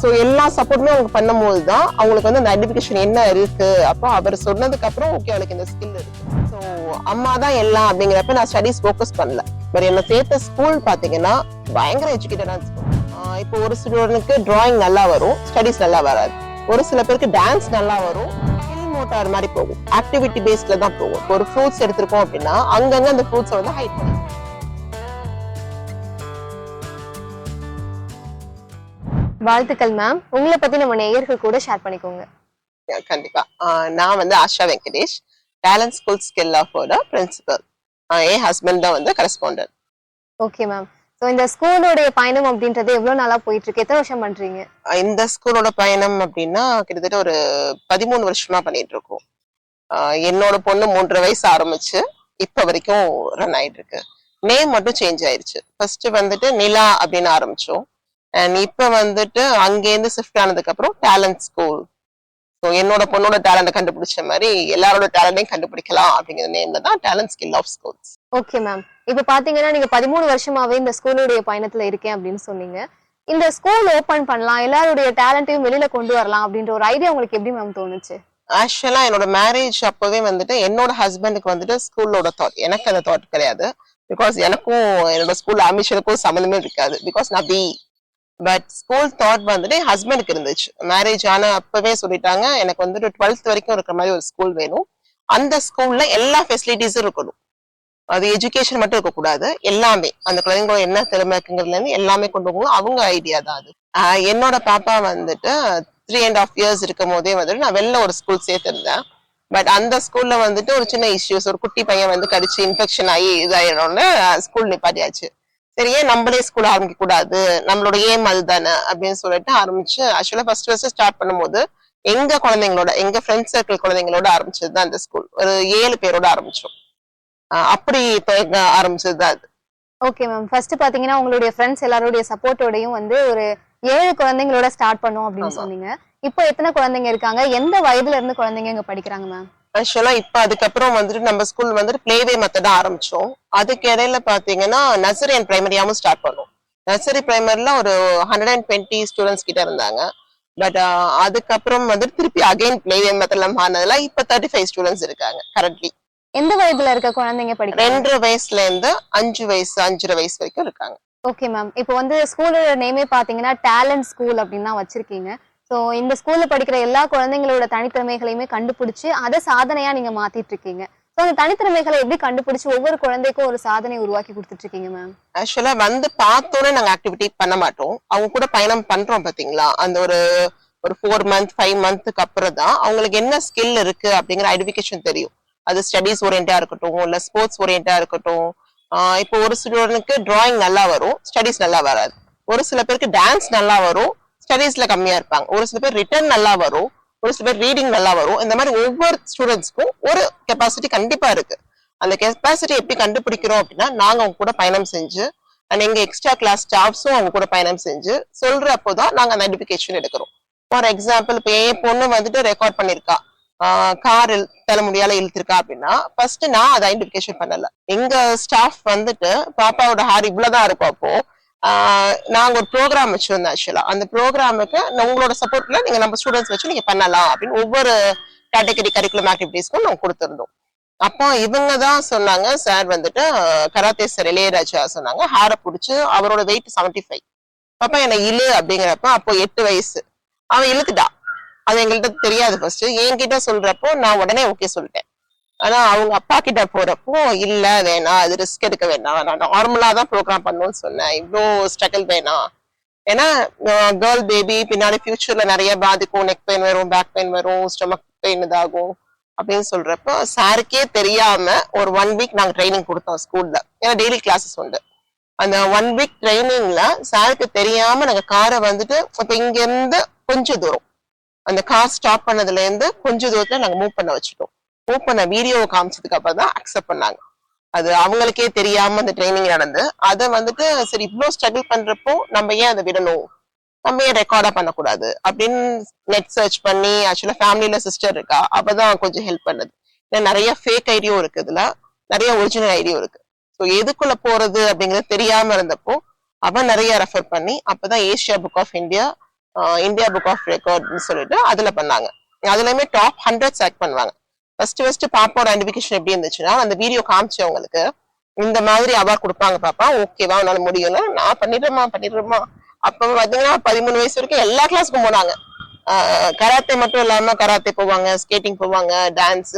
So எல்லா சப்போர்ட்டுமே அவங்க பண்ணும்போது தான் அவங்களுக்கு வந்து அந்த ஐடென்டிஃபிகேஷன் என்ன இருக்கு? அப்போ அவர் சொன்னதுக்கு அப்புறம் ஓகே அவளுக்கு இந்த ஸ்கில் இருக்கு. ஸோ அம்மா தான் எல்லாம் அப்படிங்கிறப்ப நான் ஸ்டடீஸ் ஃபோக்கஸ் பண்ணல. பட் என்ன சேர்த்த ஸ்கூல் பாத்தீங்கன்னா பயங்கர எஜுகேட்டடாக ஸ்கூல் இப்போ ஒரு சிலருக்கு டிராயிங் நல்லா வரும் ஸ்டடீஸ் நல்லா வராது. ஒரு சில பேருக்கு டான்ஸ் நல்லா வரும் ஸ்கில் மோட்டார் மாதிரி போகும். ஆக்டிவிட்டி பேஸ்ல தான் போகும். ஒரு ஃப்ரூட்ஸ் எடுத்திருக்கோம் அப்படின்னா அங்கங்க அந்த ஃப்ரூட்ஸை வந்து ஹைட் பண்ணுவோம் வாழ்த்துக்கள் மேம் உங்களை பத்தி நம்ம நேயர்கள் கூட ஷேர் பண்ணிக்கோங்க. கண்டிப்பா. நான் வந்து Asha Venkatesh talent school skill ஆஃபோட principal என் ஹஸ்பண்ட் தான் வந்து கரஸ்பாண்டன்ட் ஓகே மேம் ஸோ இந்த ஸ்கூலோடைய பயணம் அப்படின்றது எவ்வளவு நாளா போயிட்டு இருக்கு எத்தனை வருஷம் பண்றீங்க? இந்த ஸ்கூலோட பயணம் அப்படின்னா கிட்டத்தட்ட ஒரு பதிமூணு வருஷமா பண்ணிட்டு இருக்கோம் என்னோட பொண்ணு மூன்றரை வயசு ஆரம்பிச்சு இப்ப வரைக்கும் ரன் ஆயிட்டு இருக்கு நேம் மட்டும் சேஞ்ச் ஆயிருச்சு. ஃபர்ஸ்ட் வந்துட்டு நிலா அப்படின்னு ஆரம்பிச்சோம். அண்ட் இப்ப வந்துட்டு அங்கேருந்து ஷிஃப்ட் ஆனதுக்கு அப்புறம் டேலண்ட் ஸ்கூல் ஸோ என்னோட பொண்ணோட டேலண்ட்டை கண்டுபிடிச்ச மாதிரி எல்லாரோட டேலண்ட்டையும் கண்டுபிடிக்கலாம் அப்படிங்கிற நேம்ல தான் talent skill of schools okay ma'am இப்போ பாத்தீங்கன்னா நீங்க பதிமூணு வருஷமாவே இந்த ஸ்கூலுடைய பயணத்துல இருக்கேன் அப்படின்னு சொன்னீங்க. இந்த ஸ்கூல் ஓபன் பண்ணலாம் எல்லாருடைய டேலண்ட்டையும் வெளியில கொண்டு வரலாம் அப்படின்ற ஒரு ஐடியா உங்களுக்கு எப்படி மேம் தோணுச்சு? ஆக்சுவலா என்னோட மேரேஜ் அப்பவே வந்துட்டு என்னோட ஹஸ்பண்டுக்கு வந்துட்டு ஸ்கூலோட தாட் எனக்கு அந்த தாட் கிடையாது. பிகாஸ் எனக்கும் என்னோட ஸ்கூல் அமிஷனுக்கும் சம்மந்தமே இருக்காது. பிகாஸ் நான் பி பட் ஸ்கூல் தாட் வந்துட்டு ஹஸ்பண்டுக்கு இருந்துச்சு. மேரேஜ் ஆன அப்பவே சொல்லிட்டாங்க. எனக்கு வந்துட்டு டுவெல்த் வரைக்கும் இருக்கிற மாதிரி ஒரு ஸ்கூல் வேணும். அந்த ஸ்கூல்ல எல்லா ஃபெசிலிட்டிஸும் இருக்கணும். அது எஜுகேஷன் மட்டும் இருக்கக்கூடாது எல்லாமே. அந்த குழந்தைங்களோட என்ன திறமை இருக்குங்கிறதுல இருந்து எல்லாமே கொண்டு போகணும். அவங்க ஐடியா தான் அது. என்னோட பாப்பா வந்துட்டு த்ரீ அண்ட் ஆஃப் இயர்ஸ் இருக்கும் போதே வந்துட்டு நான் வெளில ஒரு ஸ்கூல் சேர்த்திருந்தேன். பட் அந்த ஸ்கூல்ல வந்துட்டு ஒரு சின்ன இஷ்யூஸ் ஒரு குட்டி பையன் வந்து கடிச்சு இன்ஃபெக்ஷன் ஆகி இதாயிடும்னு ஸ்கூல் நிப்பாட்டியாச்சு. சரி ஏன் நம்மளே ஸ்கூல் ஆரம்பிக்க கூடாது நம்மளோட ஏம் அதுதானே? அப்படின்னு சொல்லிட்டு ஆரம்பிச்சு ஆக்சுவலா ஃபர்ஸ்ட் ஃபர்ஸ்ட் ஸ்டார்ட் பண்ணும்போது எங்க குழந்தைங்களோட எங்க ஃப்ரெண்ட் சர்க்கிள் குழந்தைங்களோட ஆரம்பிச்சது தான் அந்த ஸ்கூல் ஒரு ஏழு பேரோட ஆரம்பிச்சோம். அப்படி துவங்க ஆரம்பிச்சது தான் அது. ஓகே மேம் ஃபர்ஸ்ட் பாத்தீங்கன்னா உங்களுடைய ஃப்ரெண்ட்ஸ் எல்லாருடைய சப்போர்ட்டோடையும் வந்து ஒரு ஏழு குழந்தைங்களோட ஸ்டார்ட் பண்ணோம் அப்படின்னு. சொன்னீங்க. இப்போ எத்தனை குழந்தைங்க இருக்காங்க? எந்த வயதுல இருந்து குழந்தைங்க இங்க படிக்கிறாங்க மேம் ஆக்சுவலா இப்ப அதுக்கப்புறம் வந்துட்டு நம்ம ஸ்கூல் வந்துட்டு பிளேவே மெத்தடா ஆரம்பிச்சோம். அதுக்கு இடையில பாத்தீங்கன்னா நர்சரி அண்ட் பிரைமரியாவும் ஸ்டார்ட் பண்ணோம். நர்சரி பிரைமரில ஒரு ஹண்ட்ரட் அண்ட் டுவெண்ட்டி ஸ்டூடெண்ட்ஸ் கிட்ட இருந்தாங்க. பட் அதுக்கப்புறம் வந்துட்டு திருப்பி அகைன் பிளேவே மெத்தட்ல மாறினதுல இப்ப தேர்ட்டி ஃபைவ் ஸ்டூடெண்ட்ஸ் இருக்காங்க கரண்ட்லி எந்த வயதுல இருக்க குழந்தைங்க படிக்கிறாங்க? ரெண்டரை வயசுல இருந்து அஞ்சு வயசு அஞ்சரை வயசு வரைக்கும் இருக்காங்க. ஓகே மேம் இப்போ வந்து ஸ்கூலோட நேமே பாத்தீங்கன்னா டேலண்ட் ஸ்கூல் அப்படின்னு தான் வச்சிருக்கீங்க. ஸோ இந்த ஸ்கூல்ல படிக்கிற எல்லா குழந்தைங்களோட தனித்திறமைகளையுமே கண்டுபிடிச்சு அதை சாதனையா நீங்க மாத்திட்டு இருக்கீங்க ஸோ அந்த தனித்திறமைகளை எப்படி கண்டுபிடிச்சு ஒவ்வொரு குழந்தைக்கும் ஒரு சாதனை உருவாக்கி கொடுத்துட்டு இருக்கீங்க மேம் ஆக்சுவலா வந்து பார்த்தோன்னே நாங்க ஆக்டிவிட்டி பண்ண மாட்டோம். அவங்க கூட பயணம் பண்றோம் பாத்தீங்களா? அந்த ஒரு ஒரு ஃபோர் மந்த் ஃபைவ் மந்த்துக்கு அப்புறம் தான் அவங்களுக்கு என்ன ஸ்கில் இருக்கு அப்படிங்கிற ஐடென்டிஃபிகேஷன் தெரியும். அது ஸ்டடீஸ் ஓரியண்டா இருக்கட்டும் இல்ல ஸ்போர்ட்ஸ் ஓரியண்டா இருக்கட்டும். இப்போ ஒரு சிலருக்கு டிராயிங் நல்லா வரும் ஸ்டடீஸ் நல்லா வராது. ஒரு சில பேருக்கு டான்ஸ் நல்லா வரும் ஸ்டடீஸ்ல கம்மியா இருப்பாங்க. ஒரு சில பேர் ரிட்டர்ன் நல்லா வரும் ஒரு சில பேர் ரீடிங் நல்லா வரும். இந்த மாதிரி ஒவ்வொரு ஸ்டூடெண்ட்ஸ்க்கும் ஒரு கெப்பாசிட்டி கண்டிப்பா இருக்கு. அந்த கெப்பாசிட்டி எப்படி கண்டுபிடிக்கிறோம் அப்படின்னா நாங்க அவங்க கூட பயணம் செஞ்சு அண்ட் எங்க எக்ஸ்ட்ரா கிளாஸ் ஸ்டாஃப்ஸும் அவங்க கூட பயணம் செஞ்சு சொல்ற தான் நாங்க அந்த ஐடென்டிஃபிகேஷன் எடுக்கிறோம். ஃபார் எக்ஸாம்பிள் இப்போ என் பொண்ணு வந்துட்டு ரெக்கார்ட் பண்ணிருக்கா. கார் தலைமுடியால இழுத்திருக்கா அப்படின்னா ஃபர்ஸ்ட் நான் அதை ஐடென்டிபிகேஷன் பண்ணல. எங்க ஸ்டாஃப் வந்துட்டு பாப்பாவோட ஹேர் இவ்வளவுதான் இருக்கும் அப்போ நாங்க ஒரு ப்ரோக்ராம் வச்சிருந்தோம் ஆக்சுவலா அந்த ப்ரோக்ராமுக்கு உங்களோட சப்போர்ட்ல நீங்க நம்ம ஸ்டூடெண்ட்ஸ் வச்சு நீங்க பண்ணலாம் அப்படின்னு ஒவ்வொரு கேட்டகரி கரிக்குலம் ஆக்டிவிட்டீஸ்க்கும் நாங்க கொடுத்துருந்தோம். அப்போ இவங்க தான் சொன்னாங்க சார் வந்துட்டு கராத்தே சார் இளையராஜா சொன்னாங்க ஹாரை பிடிச்சி அவரோட வெயிட் செவன்டி ஃபைவ் பாப்பா என்னை இழு அப்படிங்கிறப்ப அப்போ எட்டு வயசு. அவன் இழுத்துட்டா. அது எங்கள்கிட்ட தெரியாது ஃபர்ஸ்ட் என்கிட்ட சொல்றப்போ நான் உடனே ஓகே சொல்லிட்டேன். ஆனா அவங்க அப்பா கிட்ட போறப்போ இல்ல வேணாம் அது ரிஸ்க் எடுக்க வேணாம் நான் நார்மலா தான் ப்ரோக்ராம் பண்ணணும்னு சொன்னேன். இவ்வளோ ஸ்ட்ரகிள் வேணாம் ஏன்னா கேர்ள் பேபி பின்னாடி ஃபியூச்சர்ல நிறைய பாதிக்கும். நெக் பெயின் வரும் பேக் பெயின் வரும் ஸ்டமக் பெயின் இதாகும் அப்படின்னு சொல்றப்போ சாருக்கே தெரியாம ஒரு ஒன் வீக் நாங்க ட்ரைனிங் கொடுத்தோம் ஸ்கூல்ல ஏன்னா டெய்லி கிளாஸஸ் உண்டு. அந்த ஒன் வீக் ட்ரைனிங்ல சாருக்கு தெரியாம நாங்க காரை வந்துட்டு இப்ப இங்க இருந்து கொஞ்சம் தூரம். அந்த கார் ஸ்டாப் பண்ணதுல இருந்து கொஞ்சம் தூரத்துல நாங்க மூவ் பண்ண வச்சுட்டோம். மூவ் பண்ண வீடியோ காமிச்சதுக்கு அப்புறம் தான் அக்செப்ட் பண்ணாங்க. அது அவங்களுக்கே தெரியாம அந்த ட்ரைனிங் நடந்து அதை வந்துட்டு சரி இவ்வளோ ஸ்ட்ரகிள் பண்றப்போ நம்ம ஏன் அதை விடணும்? நம்ம ஏன் ரெக்கார்டா பண்ணக்கூடாது? அப்படின்னு நெட் சர்ச் பண்ணி ஆக்சுவலா ஃபேமிலியில சிஸ்டர் இருக்கா அவதான் கொஞ்சம் ஹெல்ப் பண்ணுது. ஏன்னா நிறைய ஃபேக் ஐடியும் இருக்கு இதுல. நிறைய ஒரிஜினல் ஐடியும் இருக்கு. ஸோ எதுக்குள்ள போறது அப்படிங்கிறது தெரியாம இருந்தப்போ அவன் நிறைய ரெஃபர் பண்ணி அப்பதான் Asia book of India India book of ரெக்கார்ட்னு சொல்லிட்டு அதுல பண்ணாங்க. அதுலயுமே டாப் ஹண்ட்ரட் செலக்ட் பண்ணுவாங்க. ஃபர்ஸ்ட் ஃபர்ஸ்ட் பாப்பாவோட ஐடென்டிஃபிகேஷன் எப்படி இருந்துச்சுன்னா அந்த வீடியோ காமிச்சவங்களுக்கு இந்த மாதிரி அவார்ட் கொடுப்பாங்க பாப்பா ஓகேவா உன்னால முடியும்னா நான் பண்ணிடுறேமா பண்ணிடுறேமா அப்ப பாத்தீங்கன்னா பதிமூணு வயசு வரைக்கும் எல்லா கிளாஸ்க்கும் போனாங்க. கராத்தே மட்டும் இல்லாம கராத்தே போவாங்க ஸ்கேட்டிங் போவாங்க டான்ஸ்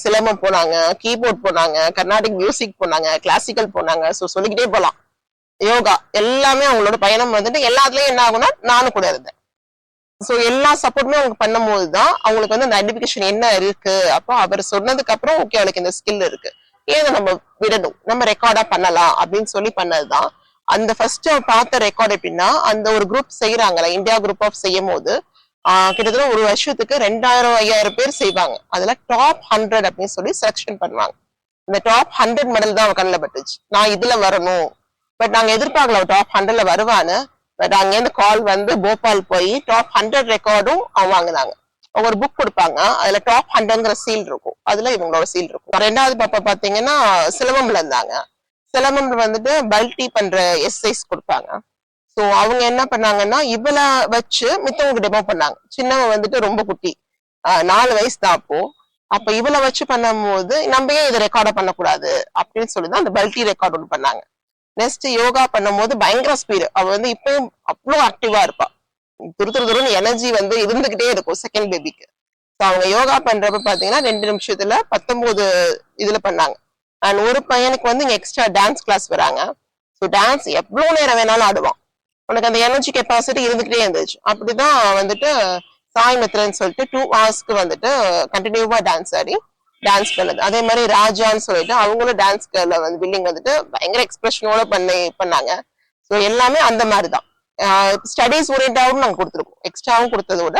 சிலம்பம் போனாங்க கீபோர்ட் போனாங்க கர்நாடிக் மியூசிக் போனாங்க கிளாசிக்கல் போனாங்க. ஸோ சொல்லிக்கிட்டே போகலாம் யோகா எல்லாமே அவங்களோட பயணம் வந்துட்டு எல்லாத்துலயும் என்ன ஆகும்னா நானும் கூட இருந்தேன். ஸோ எல்லா சப்போர்ட்டுமே அவங்க பண்ணும்போது தான் அவங்களுக்கு வந்து அந்த ஐடென்டிஃபிகேஷன் என்ன இருக்கு? அப்போ அவர் சொன்னதுக்கு அப்புறம் ஓகே அவளுக்கு இந்த ஸ்கில் இருக்கு. ஏன் நம்ம விடணும்? நம்ம ரெக்கார்டா பண்ணலாம் அப்படின்னு சொல்லி பண்ணதுதான். அந்த ஃபர்ஸ்ட் பார்த்த ரெக்கார்ட் எப்படின்னா அந்த ஒரு குரூப் செய்யறாங்கல்ல இந்தியா குரூப் ஆஃப் செய்யும் போது ஆஹ் கிட்டத்தட்ட ஒரு வருஷத்துக்கு ரெண்டாயிரம் ஐயாயிரம் பேர் செய்வாங்க. அதுல டாப் ஹண்ட்ரட் அப்படின்னு சொல்லி செலக்ஷன் பண்ணுவாங்க. இந்த டாப் ஹண்ட்ரட் மெடல் தான் அவன் கண்ணில் பட்டுச்சு. நான் இதுல வரணும். பட் நாங்க எதிர்பார்க்கல டாப் ஹண்ட்ரட்ல வருவான்னு. பட் அங்கேருந்து கால் வந்து போபால் போய் டாப் ஹண்ட்ரட் ரெக்கார்டும் அவங்க வாங்கினாங்க. ஒரு புக் கொடுப்பாங்க. அதுல டாப் ஹண்ட்ரட்ங்கிற சீல் இருக்கும். அதுல இவங்களோட சீல் இருக்கும். ரெண்டாவது பாப்பா பாத்தீங்கன்னா சிலம்பம்ல இருந்தாங்க. சிலம்பம்ல வந்துட்டு பல்டி பண்ற எஸ்ஐஸ் கொடுப்பாங்க. சோ அவங்க என்ன பண்ணாங்கன்னா இவள வச்சு மித்தவங்க டெமோ பண்ணாங்க. சின்னவன் வந்துட்டு ரொம்ப குட்டி. ஆஹ் நாலு வயசு தான் அப்போ. அப்ப இவள வச்சு பண்ணும்போது நம்ம ஏன் இதை ரெக்கார்ட பண்ணக்கூடாது? அப்படின்னு சொல்லி தான் அந்த பல்டி ரெக்கார்ட் ஒன்று பண்ணாங்க. நெக்ஸ்ட் யோகா பண்ணும்போது பயங்கர ஸ்பீடு அவ வந்து இப்பயும் அவ்வளோ ஆக்டிவா இருப்பா. துரு துரு துருன்னு எனர்ஜி வந்து இருந்துகிட்டே இருக்கும் செகண்ட் பேபிக்கு ஸோ அவங்க யோகா பண்றப்ப பாத்தீங்கன்னா ரெண்டு நிமிஷத்துல பத்தொன்பது இதுல பண்ணாங்க. அண்ட் ஒரு பையனுக்கு வந்து இங்க எக்ஸ்ட்ரா டான்ஸ் கிளாஸ் வராங்க. ஸோ டான்ஸ் எவ்வளவு நேரம் வேணாலும் ஆடுவான். உனக்கு அந்த எனர்ஜி கெப்பாசிட்டி இருந்துகிட்டே இருந்துச்சு. அப்படிதான் வந்துட்டு சாய் மித்ரன் சொல்லிட்டு டூ ஹவர்ஸ்க்கு வந்துட்டு கண்டினியூவா டான்ஸ் ஆடி டான்ஸ் பண்ணது அதே மாதிரி ராஜான்னு சொல்லிட்டு அவங்களும் டான்ஸ் வந்து பில்லிங் வந்துட்டு பயங்கர எக்ஸ்பிரஷனோட பண்ணி பண்ணாங்க. ஸோ எல்லாமே அந்த மாதிரி தான் ஸ்டடீஸ் ஓரியன்டாவும் நாங்கள் கொடுத்துருக்கோம். எக்ஸ்ட்ராவும் கொடுத்தத விட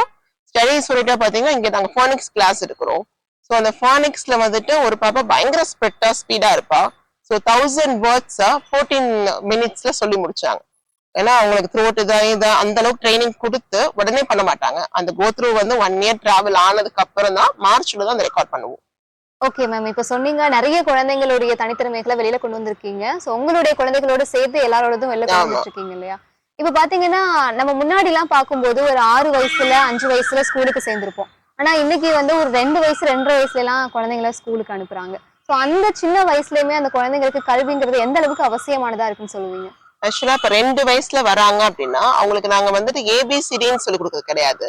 ஸ்டடீஸ் ஓரியன்டா பார்த்தீங்கன்னா இங்கே நாங்கள் ஃபானிக்ஸ் கிளாஸ் எடுக்கிறோம். ஸோ அந்த ஃபானிக்ஸ்ல வந்துட்டு ஒரு பாப்பா பயங்கர ஸ்ப்ரெட்டாக ஸ்பீடா இருப்பா. ஸோ தௌசண்ட் வேர்ட்ஸா ஃபோர்டீன் மினிட்ஸ்ல சொல்லி முடிச்சாங்க. ஏன்னா அவங்களுக்கு த்ரோட் இதை இதை அந்த அளவுக்கு ட்ரைனிங் கொடுத்து உடனே பண்ண மாட்டாங்க. அந்த கோத்ரூ வந்து ஒன் இயர் டிராவல் ஆனதுக்கு அப்புறம் தான் மார்ச்ல தான் அந்த ரெக்கார்ட் பண்ணுவோம். ஓகே மேம் இப்ப சொன்னீங்க நிறைய குழந்தைங்களுடைய தனித்திறமைகளை வெளியில கொண்டு வந்திருக்கீங்க. சோ உங்களுடைய குழந்தைகளோட சேர்த்து எல்லாரோடதும் வெளில கொண்டு இருக்கீங்க இல்லையா? இப்ப பாத்தீங்கன்னா நம்ம முன்னாடி எல்லாம் பார்க்கும்போது ஒரு ஆறு வயசுல அஞ்சு வயசுல ஸ்கூலுக்கு சேர்ந்திருப்போம். ஆனா இன்னைக்கு வந்து ஒரு ரெண்டு வயசு ரெண்டரை வயசுல எல்லாம் குழந்தைங்கள ஸ்கூலுக்கு அனுப்புறாங்க. சோ அந்த சின்ன வயசுலயுமே அந்த குழந்தைங்களுக்கு கல்விங்கிறது எந்த அளவுக்கு அவசியமானதா இருக்குன்னு சொல்லுவீங்க? ஆக்சுவலா இப்ப ரெண்டு வயசுல வராங்க அப்படின்னா அவங்களுக்கு நாங்க வந்துட்டு ஏபிசிடின்னு சொல்லி கொடுக்கறது கிடையாது.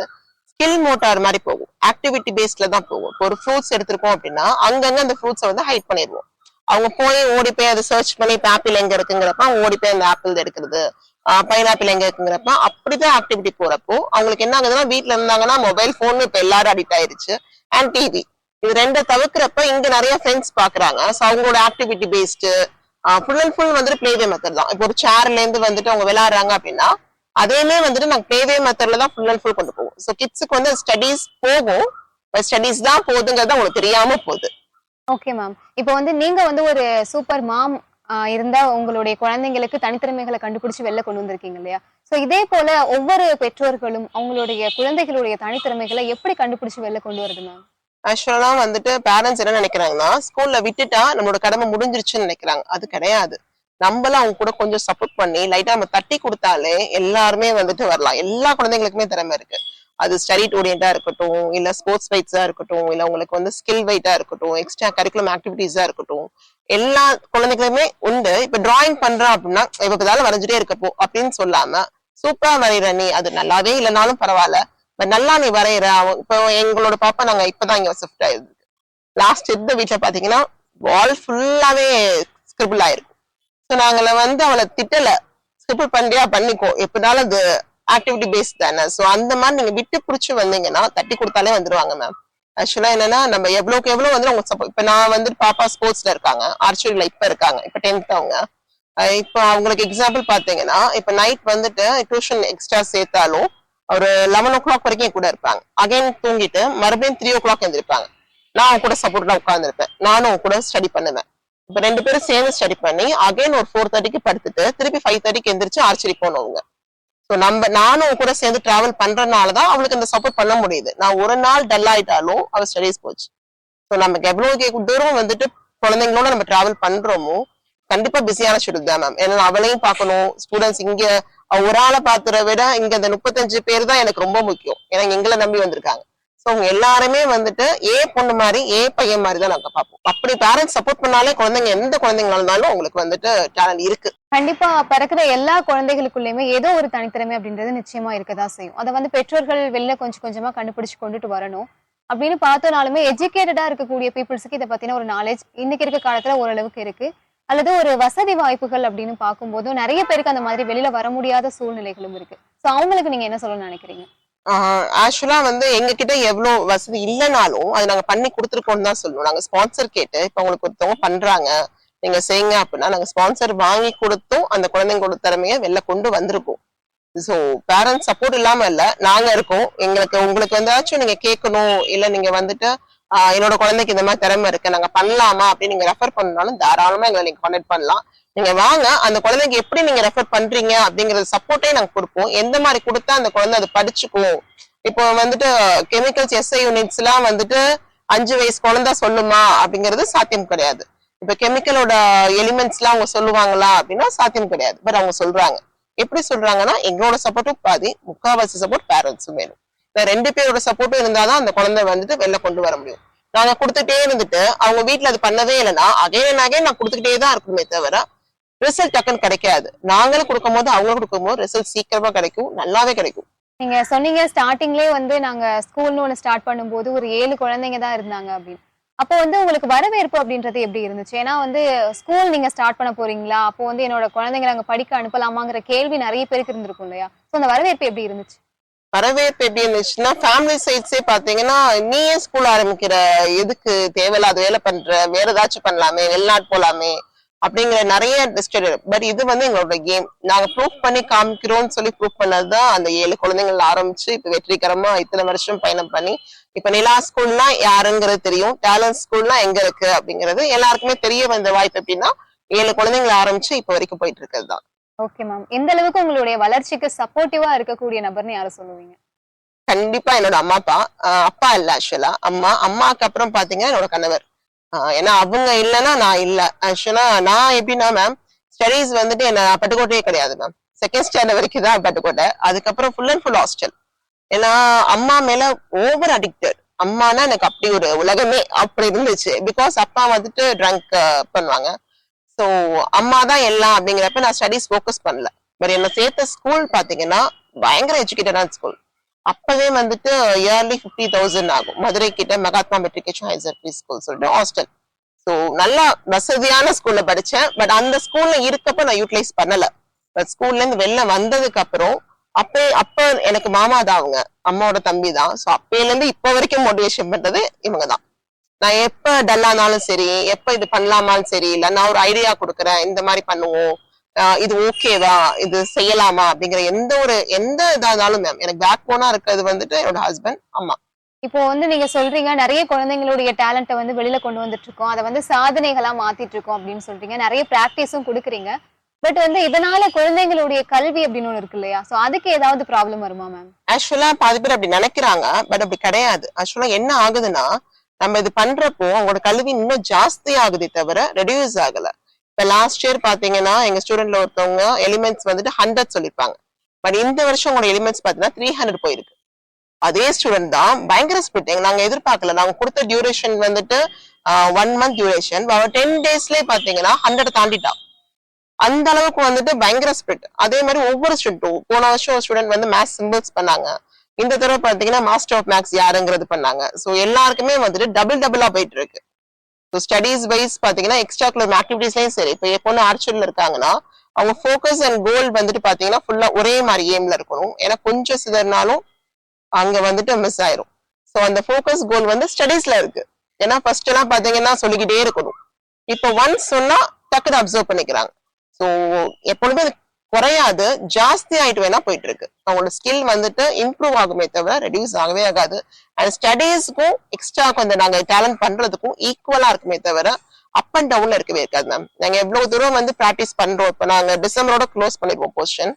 ஸ்கில் மோட்டார் மாதிரி போகும். ஆக்டிவிட்டி பேஸ்ட்ல தான் போகும். இப்போ ஒரு ஃப்ரூட்ஸ் எடுத்திருக்கோம் அப்படின்னா அங்கங்க அந்த ஃப்ரூட்ஸை வந்து ஹைட் பண்ணிடுவோம் அவங்க போய் ஓடி போய் அதை சர்ச் பண்ணி இப்போ ஆப்பிள் எங்க இருக்குங்கிறப்ப அவங்க ஓடி போய் அந்த ஆப்பிள் எடுக்கிறது பைனாப்பிள் எங்க இருக்குங்கிறப்ப அப்படிதான் ஆக்டிவிட்டி போறப்போ அவங்களுக்கு என்ன ஆகுதுன்னா வீட்ல இருந்தாங்கன்னா மொபைல் போன் இப்ப எல்லாரும் அடிக்ட் ஆயிருச்சு. அண்ட் டிவி இது ரெண்டை தவிர்க்கிறப்ப இங்க நிறைய ஃப்ரெண்ட்ஸ் பாக்குறாங்க. ஸோ அவங்களோட activity based full and full வந்துட்டு பிளேவே மெத்தட் தான். இப்போ ஒரு சேர்ல இருந்து வந்துட்டு அவங்க விளையாடுறாங்க அப்படின்னா அதையுமே வந்துட்டு நாங்க ப்ளேவே மெத்தட்ல தான் ஃபுல் அண்ட் ஃபுல் கொண்டு போவோம். ஸோ கிட்ஸுக்கு வந்து ஸ்டடீஸ் போகும். ஸ்டடீஸ் தான் போகுதுங்கிறது அவங்களுக்கு தெரியாம போகுது. ஓகே மேம் இப்போ வந்து நீங்க வந்து ஒரு சூப்பர் மாம் இருந்தா உங்களுடைய குழந்தைங்களுக்கு தனித்திறமைகளை கண்டுபிடிச்சு வெளில கொண்டு வந்திருக்கீங்க இல்லையா? சோ இதே போல ஒவ்வொரு பெற்றோர்களும் அவங்களுடைய குழந்தைகளுடைய தனித்திறமைகளை எப்படி கண்டுபிடிச்சு வெளில கொண்டு வருது மேம் ஆக்சுவலா வந்துட்டு பேரண்ட்ஸ் என்ன நினைக்கிறாங்கன்னா ஸ்கூல்ல விட்டுட்டா நம்மளோட கடமை முடிஞ்சிருச்சுன்னு நினைக்கிறாங்க. அது கிடையாது. நம்மளும் அவங்க கூட கொஞ்சம் சப்போர்ட் பண்ணி லைட்டா நம்ம தட்டி கொடுத்தாலே எல்லாருமே வந்துட்டு வரலாம். எல்லா குழந்தைங்களுக்குமே திறமை இருக்கு. அது ஸ்டடி ஓரியண்டா இருக்கட்டும் இல்ல ஸ்போர்ட்ஸ் வைட்ஸா இருக்கட்டும் இல்ல உங்களுக்கு வந்து ஸ்கில் வைட்டா இருக்கட்டும் எக்ஸ்ட்ரா கரிக்குலம் ஆக்டிவிட்டீஸா இருக்கட்டும் எல்லா குழந்தைகளுமே உண்டு. இப்ப டிராயிங் பண்றான் அப்படின்னா இவக்குதால வரைஞ்சிட்டே இருக்கப்போ அப்படின்னு சொல்லாம சூப்பரா வரைகிற நீ அது நல்லாவே இல்லைனாலும் பரவாயில்ல. பட் நல்லா நீ வரைகிற அவன் இப்போ எங்களோட பாப்பா நாங்க இப்பதான் இங்க ஷிஃப்ட் ஆயிருக்கு லாஸ்ட் இருந்த வீட்டுல பாத்தீங்கன்னா வால் ஃபுல்லாவே ஸ்கிரிபிள் ஆயிருக்கும் நாங்கள வந்து அவளை திட்டல. ஸ்கிரிபிள் பண்றியா பண்ணிக்கோ எப்படினாலும் அது ஆக்டிவிட்டி பேஸ் தானே. ஸோ அந்த மாதிரி நீங்க விட்டு பிடிச்சி வந்தீங்கன்னா தட்டி கொடுத்தாலே வந்துருவாங்க மேம் ஆக்சுவலா என்னன்னா நம்ம எவ்வளோக்கு எவ்வளவு வந்து அவங்க சப்போர்ட் இப்ப நான் வந்து பாப்பா ஸ்போர்ட்ஸ்ல இருக்காங்க. ஆர்ச்சரியில இப்ப இருக்காங்க. இப்ப டென்த் அவங்க. இப்போ அவங்களுக்கு எக்ஸாம்பிள் பாத்தீங்கன்னா இப்ப நைட் வந்துட்டு டியூஷன் எக்ஸ்ட்ரா சேர்த்தாலும் ஒரு லெவன் ஓ கிளாக் வரைக்கும் கூட இருப்பாங்க. அகைன் தூங்கிட்டு மறுபடியும் த்ரீ ஓ கிளாக் எழுந்திருப்பாங்க நான் அவங்க கூட சப்போர்ட்ல உட்காந்துருப்பேன் நானும் அவங்க கூட ஸ்டடி பண்ணுவேன். இப்ப ரெண்டு பேரும் சேர்ந்து ஸ்டடி பண்ணி அகைன் ஒரு ஃபோர் தேர்ட்டிக்கு படுத்துட்டு திருப்பி ஃபைவ் தேர்ட்டிக்கு எந்திரிச்சு ஆர்ச்சரி போனவங்க ஸோ நம்ம நானும் கூட சேர்ந்து டிராவல் பண்றதுனால தான் அவளுக்கு இந்த சப்போர்ட் பண்ண முடியுது. நான் ஒரு நாள் டல் ஆயிட்டாலும் அவள் ஸ்டடீஸ் போச்சு. ஸோ நமக்கு எவ்வளவு தூரம் வந்துட்டு குழந்தைங்களோட நம்ம டிராவல் பண்றோமோ கண்டிப்பா பிஸியான ஷெடியூல் தான் மேம் ஏன்னா அவளையும் பார்க்கணும். ஸ்டூடெண்ட்ஸ் இங்க ஒரு ஆளை பாத்துற விட இங்க இந்த முப்பத்தஞ்சு பேர் தான் எனக்கு ரொம்ப முக்கியம். ஏன்னா எங்களை நம்பி வந்திருக்காங்க. அவங்க எல்லாருமே வந்துட்டு ஏ பொண்ணு மாதிரி ஏ பையன் மாதிரி தான் நாங்க பார்ப்போம். அப்படி பேரண்ட்ஸ் சப்போர்ட் பண்ணாலே குழந்தைங்க எந்த குழந்தைங்களா இருந்தாலும் உங்களுக்கு வந்துட்டு டேலண்ட் இருக்கு. கண்டிப்பா பிறக்கிற எல்லா குழந்தைகளுக்குள்ளயுமே ஏதோ ஒரு தனித்திறமை அப்படின்றது நிச்சயமா இருக்கதான் செய்யும். அதை வந்து பெற்றோர்கள் வெளில கொஞ்சம் கொஞ்சமா கண்டுபிடிச்சு கொண்டுட்டு வரணும். அப்படின்னு பார்த்தோனாலுமே எஜுகேட்டடா இருக்கக்கூடிய பீப்புள்ஸுக்கு இதை பத்தின ஒரு நாலேஜ் இன்னைக்கு இருக்க காலத்துல ஓரளவுக்கு இருக்கு. அல்லது ஒரு வசதி வாய்ப்புகள் அப்படின்னு பார்க்கும்போதும் நிறைய பேருக்கு அந்த மாதிரி வெளியில வர முடியாத சூழ்நிலைகளும் இருக்கு. சோ அவங்களுக்கு நீங்க என்ன சொல்லணும்னு நினைக்கிறீங்க? ஆக்சுவலா வந்து எங்க கிட்ட எவ்வளவு வசதி இல்லைனாலும் அது நாங்க பண்ணி கொடுத்துருக்கோம்னு தான் சொல்லுவோம். நாங்க ஸ்பான்சர் கேட்டு இப்ப உங்களுக்கு ஒருத்தவங்க பண்றாங்க நீங்க செய்யுங்க அப்படின்னா நாங்க ஸ்பான்சர் வாங்கி கொடுத்தும் அந்த குழந்தைங்களோட திறமைய வெளில கொண்டு வந்திருக்கோம். ஸோ பேரண்ட்ஸ் சப்போர்ட் இல்லாம இல்ல நாங்க இருக்கோம். எங்களுக்கு உங்களுக்கு வந்தாச்சும் நீங்க கேட்கணும் இல்ல நீங்க வந்துட்டு என்னோட குழந்தைக்கு இந்த மாதிரி திறமை இருக்கு நாங்க பண்ணலாமா அப்படின்னு நீங்க ரெஃபர் பண்ணாலும் தாராளமா எங்களை நீங்க கான்டெக்ட் பண்ணலாம். நீங்க வாங்க அந்த குழந்தைக்கு எப்படி நீங்க ரெஃபர் பண்றீங்க அப்படிங்கிற சப்போர்ட்டே நாங்க கொடுப்போம். எந்த மாதிரி கொடுத்தா அந்த குழந்தை அதை படிச்சுக்கும்? இப்போ வந்துட்டு கெமிக்கல்ஸ் எஸ்ஐ யூனிட்ஸ் எல்லாம் வந்துட்டு அஞ்சு வயசு குழந்தை சொல்லுமா அப்படிங்கிறது சாத்தியம் கிடையாது. இப்ப கெமிக்கலோட எலிமெண்ட்ஸ் எல்லாம் அவங்க சொல்லுவாங்களா அப்படின்னா சாத்தியம் கிடையாது. பட் அவங்க சொல்றாங்க. எப்படி சொல்றாங்கன்னா எங்களோட சப்போர்ட்டும் பாதி முக்காவாசி சப்போர்ட் பேரண்ட்ஸும் வேணும். ரெண்டு பேரோட சப்போர்ட்டும் இருந்தாதான் அந்த குழந்தை வந்துட்டு வெளில கொண்டு வர முடியும். நாங்க கொடுத்துட்டே இருந்துட்டு அவங்க வீட்டுல அது பண்ணவே இல்லைன்னா அகைன் அகைன் நான் கொடுத்துக்கிட்டே தான் இருக்கணுமே தவிர ரிசல்ட் டக்குன்னு கிடைக்காது. நாங்களும் கொடுக்கும் போது அவங்களும் கொடுக்கும்போது ரிசல்ட் சீக்கிரமா கிடைக்கும். நல்லாவே கிடைக்கும். நீங்க சொன்னீங்க ஸ்டார்டிங்லேயே வந்து நாங்க ஸ்கூல்னு ஒன்று ஸ்டார்ட் பண்ணும்போது ஒரு ஏழு குழந்தைங்க தான் இருந்தாங்க அப்படின்னு. அப்போ வந்து உங்களுக்கு வரவேற்பு அப்படின்றது எப்படி இருந்துச்சு? ஏன்னா வந்து ஸ்கூல் நீங்க ஸ்டார்ட் பண்ண போறீங்களா? அப்போ வந்து என்னோட குழந்தைங்க நாங்க படிக்க அனுப்பலாமாங்கிற கேள்வி நிறைய பேருக்கு இருந்திருக்கும் இல்லையா? ஸோ அந்த வரவேற்பு எப்படி இருந்துச்சு? வரவேற்பு எப்படி இருந்துச்சுன்னா ஃபேமிலி சைட்ஸே பாத்தீங்கன்னா நீயே ஸ்கூல் ஆரம்பிக்கிற எதுக்கு தேவையில்லாத வேலை பண்ற வேற ஏதாச்சும் பண்ணலாமே வெளிநாட்டு போலாமே அப்படிங்கிற நிறைய பட் இது வந்து எங்களோட கேம் நாங்க ப்ரூஃப் பண்ணி காமிக்கிறோம்னு சொல்லி ப்ரூஃப் பண்ணதுதான் அந்த ஏழு குழந்தைகள் ஆரம்பிச்சு இப்ப வெற்றிகரமா இத்தனை வருஷம் பயணம் பண்ணி இப்ப நிலா ஸ்கூல்லாம் யாருங்கிறது தெரியும். டேலண்ட் ஸ்கூல்லாம் எங்க இருக்கு அப்படிங்கிறது எல்லாருக்குமே தெரிய வந்த வாய்ப்பு எப்படின்னா ஏழு குழந்தைங்களை ஆரம்பிச்சு இப்ப வரைக்கும் போயிட்டு இருக்கிறது தான் ஓகே மேம் எந்த அளவுக்கு உங்களுடைய வளர்ச்சிக்கு சப்போர்ட்டிவா இருக்கக்கூடிய நபர்னு யாரை சொல்லுவீங்க? கண்டிப்பா என்னோட அம்மா அப்பா. அப்பா இல்ல ஆக்சுவலா அம்மா அம்மாக்கு அப்புறம் பாத்தீங்கன்னா என்னோட கணவர். ஏன்னா அவங்க இல்லைன்னா நான் இல்லை. ஆக்சுவலா நான் எப்படின்னா மேம் ஸ்டடீஸ் வந்துட்டு என்ன பட்டுக்கோட்டையே கிடையாது மேம் செகண்ட் ஸ்டாண்டர்ட் வரைக்கும் தான் பட்டுக்கோட்டை. அதுக்கப்புறம் ஃபுல் அண்ட் ஃபுல் ஹாஸ்டல் ஏன்னா அம்மா மேல ஓவர் அடிக்டட் அம்மானா எனக்கு அப்படி ஒரு உலகமே அப்படி இருந்துச்சு. பிகாஸ் அப்பா வந்துட்டு ட்ரங்க் பண்ணுவாங்க. ஸோ அம்மா தான் எல்லாம் அப்படிங்கிறப்ப நான் ஸ்டடீஸ் ஃபோக்கஸ் பண்ணல. பட் என்ன சேர்த்த ஸ்கூல் பாத்தீங்கன்னா பயங்கர எஜுகேட்டடான ஸ்கூல் அப்பவே வந்துட்டு இயர்லி ஃபிஃப்டி தௌசண்ட் ஆகும். மதுரை கிட்ட Mahatma matriculation higher secondary school சொல்லிட்டு ஹாஸ்டல் ஸோ நல்லா வசதியான ஸ்கூல்ல படிச்சேன். பட் அந்த ஸ்கூல்ல இருக்கப்ப நான் யூட்டிலைஸ் பண்ணல. பட் ஸ்கூல்ல இருந்து வெளில வந்ததுக்கு அப்புறம் அப்ப அப்ப எனக்கு மாமா தான் அவங்க. அம்மாவோட தம்பி தான். ஸோ அப்பையில இருந்து இப்ப வரைக்கும் மோட்டிவேஷன் பண்றது இவங்க தான். நான் எப்ப டல்லானாலும் சரி எப்ப இது பண்ணலாமாலும் சரி இல்லை நான் ஒரு ஐடியா கொடுக்குறேன் இந்த மாதிரி பண்ணுவோம். இது ஓகேவா இது செய்யலாமா? அப்படிங்கிற எந்த ஒரு எந்த இதா இருந்தாலும் மேம் எனக்கு பேக் போனா இருக்கிறது வந்துட்டு என்னோட ஹஸ்பண்ட் அம்மா. இப்போ வந்து நீங்க சொல்றீங்க நிறைய குழந்தைங்களுடைய டேலண்ட்டை வந்து வெளியில கொண்டு வந்துட்டு இருக்கோம் அதை வந்து சாதனைகளா மாத்திட்டு இருக்கோம் அப்படின்னு சொல்றீங்க. நிறைய பிராக்டிஸும் கொடுக்குறீங்க. பட் வந்து இதனால குழந்தைங்களுடைய கல்வி அப்படின்னு ஒண்ணு இருக்கு இல்லையா? சோ அதுக்கு ஏதாவது ப்ராப்ளம் வருமா மேம் ஆக்சுவலா பாதி பேர் அப்படி நினைக்கிறாங்க பட் அப்படி கிடையாது. ஆக்சுவலா என்ன ஆகுதுன்னா நம்ம இது பண்றப்போ அவங்களோட கல்வி இன்னும் ஜாஸ்தி ஆகுதே தவிர ரெடியூஸ் ஆகல. இப்ப லாஸ்ட் இயர் பாத்தீங்கன்னா எங்க ஸ்டூடெண்ட்ல ஒருத்தவங்க எலிமெண்ட்ஸ் வந்துட்டு ஹண்ட்ரட் சொல்லிருப்பாங்க. பட் இந்த வருஷம் உங்களோட எலிமெண்ட்ஸ் பாத்தீங்கன்னா த்ரீ ஹண்ட்ரட் போயிருக்கு. அதே ஸ்டூடெண்ட் தான் பயங்கர ஸ்பிட் நாங்க எதிர்பார்க்கல. நாங்க கொடுத்த டியூரேஷன் வந்துட்டு ஒன் மந்த் டியூரேஷன் டென் டேஸ்லயே பாத்தீங்கன்னா ஹண்ட்ரட் தாண்டிட்டா. அந்த அளவுக்கு வந்துட்டு பயங்கர ஸ்பிரிட் அதே மாதிரி ஒவ்வொரு ஸ்டூடெண்ட்டும் போன வருஷம் ஸ்டூடெண்ட் வந்து மேத்ஸ் சிம்பிள்ஸ் பண்ணாங்க. இந்த தடவை பாத்தீங்கன்னா மாஸ்டர் ஆஃப் மேக்ஸ் யாருங்கிறது பண்ணாங்க. ஸோ எல்லாருக்குமே வந்துட்டு டபுள் டபுளா போயிட்டு இருக்கு. ஸ்டடீஸ் வைஸ் பாத்தீங்கன்னா எக்ஸ்ட்ரா குலர் ஆக்டிவிட்டிஸ்லயும் சரி. இப்போ என் பொண்ணு ஆர்ச்சர்ல இருக்காங்கன்னா அவங்க ஃபோக்கஸ் அண்ட் கோல் வந்துட்டு பாத்தீங்கன்னா ஃபுல்லா ஒரே மாதிரி ஏம்ல இருக்கணும். ஏன்னா கொஞ்சம் சிதறினாலும் அங்க வந்துட்டு மிஸ் ஆயிரும். ஸோ அந்த ஃபோக்கஸ் கோல் வந்து ஸ்டடீஸ்ல இருக்கு. ஏன்னா ஃபர்ஸ்ட் எல்லாம் பாத்தீங்கன்னா சொல்லிக்கிட்டே இருக்கணும். இப்போ ஒன்ஸ் சொன்னா டக்குனு அப்சர்வ் பண்ணிக்கிறாங்க. ஸோ எப்பொழுதும் குறையாது ஜாஸ்தி ஆயிட்டு வேணா போயிட்டு இருக்கு அவங்களோட ஸ்கில் வந்துட்டு இம்ப்ரூவ் ஆகுமே தவிர ரெடியூஸ் ஆகவே ஆகாது. அண்ட் ஸ்டடீஸ்க்கும் எக்ஸ்ட்ரா கொஞ்சம் நாங்க டேலண்ட் பண்றதுக்கும் ஈக்குவலா இருக்குமே தவிர அப் அண்ட் டவுன்ல இருக்கவே இருக்காது மேம் நாங்க எவ்வளவு தூரம் வந்து ப்ராக்டிஸ் பண்றோம். இப்போ நாங்க டிசம்பரோட க்ளோஸ் பண்ணிருப்போம் போர்ஷன்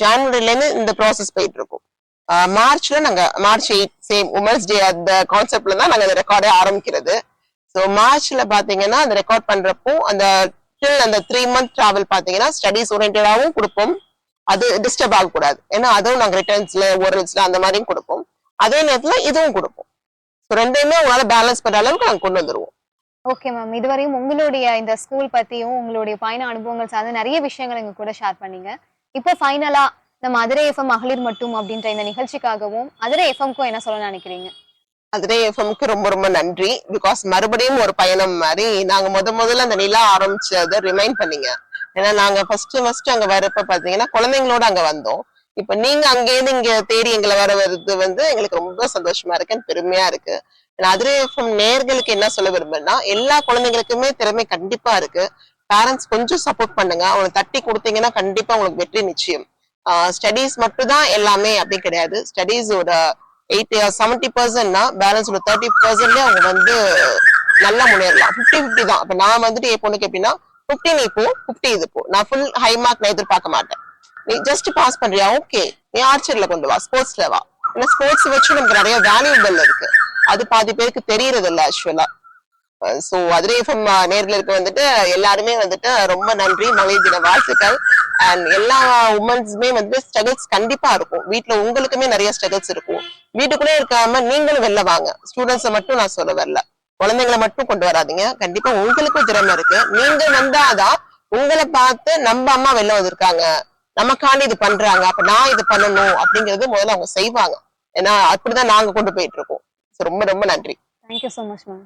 ஜான்வரில இருந்து இந்த ப்ராசஸ் போயிட்டு இருக்கும் மார்ச்ல நாங்க March eight same women's day அந்த கான்செப்ட்ல தான் நாங்க அந்த ரெக்கார்டே ஆரம்பிக்கிறது. ஸோ மார்ச்ல பாத்தீங்கன்னா அந்த ரெக்கார்ட் பண்றப்போ அந்த டில் அந்த த்ரீ மந்த் டிராவல் பாத்தீங்கன்னா ஸ்டடிஸ் ஓரியன்டாவும் கொடுப்போம் அது டிஸ்டர்ப் ஆகக்கூடாது. ஏன்னா அதுவும் நாங்க ரிட்டர்ன்ஸ்ல ஓரல்ஸ்ல அந்த மாதிரியும் கொடுப்போம் அதே நேரத்துல இதுவும் கொடுப்போம் ஸோ ரெண்டையுமே உங்களால பேலன்ஸ் பண்ற அளவுக்கு நாங்க கொண்டு வந்துருவோம். ஓகே மேம் இதுவரையும் உங்களுடைய இந்த ஸ்கூல் பத்தியும் உங்களுடைய பயண அனுபவங்கள் சார்ந்து நிறைய விஷயங்கள் எங்க கூட ஷேர் பண்ணீங்க. இப்போ ஃபைனலா இந்த மதுரை எஃப்எம் மகளிர் மட்டும் அப்படின்ற இந்த நிகழ்ச்சிக்காகவும் மதுரை எஃப்எம்க்கும் என்ன சொல்ல நினைக்கிறீங்க? அதுவே எஃப்எம்க்கு ரொம்ப ரொம்ப நன்றி. பிகாஸ் மறுபடியும் ஒரு பயணம் மாதிரி நாங்க முத முதல்ல அந்த நிலா ஆரம்பிச்சதை ரிமைண்ட் பண்ணீங்க. ஏன்னா நாங்க ஃபர்ஸ்ட் ஃபர்ஸ்ட் அங்க வரப்ப பாத்தீங்கன்னா குழந்தைங்களோட அங்க வந்தோம். இப்ப நீங்க அங்கேயிருந்து இங்க தேடி எங்களை வர வருது வந்து எங்களுக்கு ரொம்ப சந்தோஷமா இருக்கு பெருமையா இருக்கு. அதிரே எஃப்எம் நேர்களுக்கு என்ன சொல்ல விரும்புன்னா எல்லா குழந்தைங்களுக்குமே திறமை கண்டிப்பா இருக்கு. பேரண்ட்ஸ் கொஞ்சம் சப்போர்ட் பண்ணுங்க. அவங்களை தட்டி கொடுத்தீங்கன்னா கண்டிப்பா உங்களுக்கு வெற்றி நிச்சயம். ஸ்டடீஸ் மட்டும் தான் எல்லாமே அப்படி கிடையாது. ஸ்டடீஸ் ஒரு எயிட் செவன்டி பர்சன்ட்னா பேலன்ஸ் ஒரு தேர்ட்டி பர்சன்ட்ல அவங்க வந்து uh, நல்லா முன்னேறலாம். ஃபிஃப்டி ஃபிஃப்டி தான். இப்போ நான் வந்துட்டு என் பொண்ணுக்கு எப்படின்னா ஃபிஃப்டி நீ போ ஃபிஃப்டி இது போ. நான் ஃபுல் ஹை மார்க் நான் எதிர்பார்க்க மாட்டேன். நீ ஜஸ்ட் பாஸ் பண்றியா? ஓகே நீ ஆர்ச்சர்ல கொண்டு வா ஸ்போர்ட்ஸ்ல வா. ஏன்னா ஸ்போர்ட்ஸ் வச்சு நமக்கு நிறைய வேல்யூபிள் இருக்கு. அது பாதி பேருக்கு தெரியறது இல்ல ஆக்சுவலா சோ அதிரே uh, நேரில் இருக்க வந்துட்டு எல்லாருமே வந்துட்டு ரொம்ப நன்றி மகளிர் தின வாழ்த்துக்கள். அண்ட் எல்லா உமன்ஸுமே வந்து ஸ்ட்ரகிள்ஸ் கண்டிப்பா இருக்கும். வீட்டுல உங்களுக்குமே நிறைய ஸ்ட்ரகிள்ஸ் இருக்கும். வீட்டுக்குள்ளே இருக்காம நீங்களும் வெளில வாங்க. ஸ்டூடெண்ட்ஸை மட்டும் நான் சொல்ல வரல. குழந்தைங்களை மட்டும் கொண்டு வராதீங்க. கண்டிப்பா உங்களுக்கும் திறமை இருக்கு. நீங்க வந்தாதான் உங்களை பார்த்து நம்ம அம்மா வெளில வந்திருக்காங்க. நமக்காண்டி இது பண்றாங்க. அப்ப நான் இது பண்ணணும் அப்படிங்கறது முதல்ல அவங்க செய்வாங்க. ஏன்னா அப்படிதான் நாங்க கொண்டு போயிட்டு இருக்கோம். ரொம்ப ரொம்ப நன்றி. Thank you so much ma'am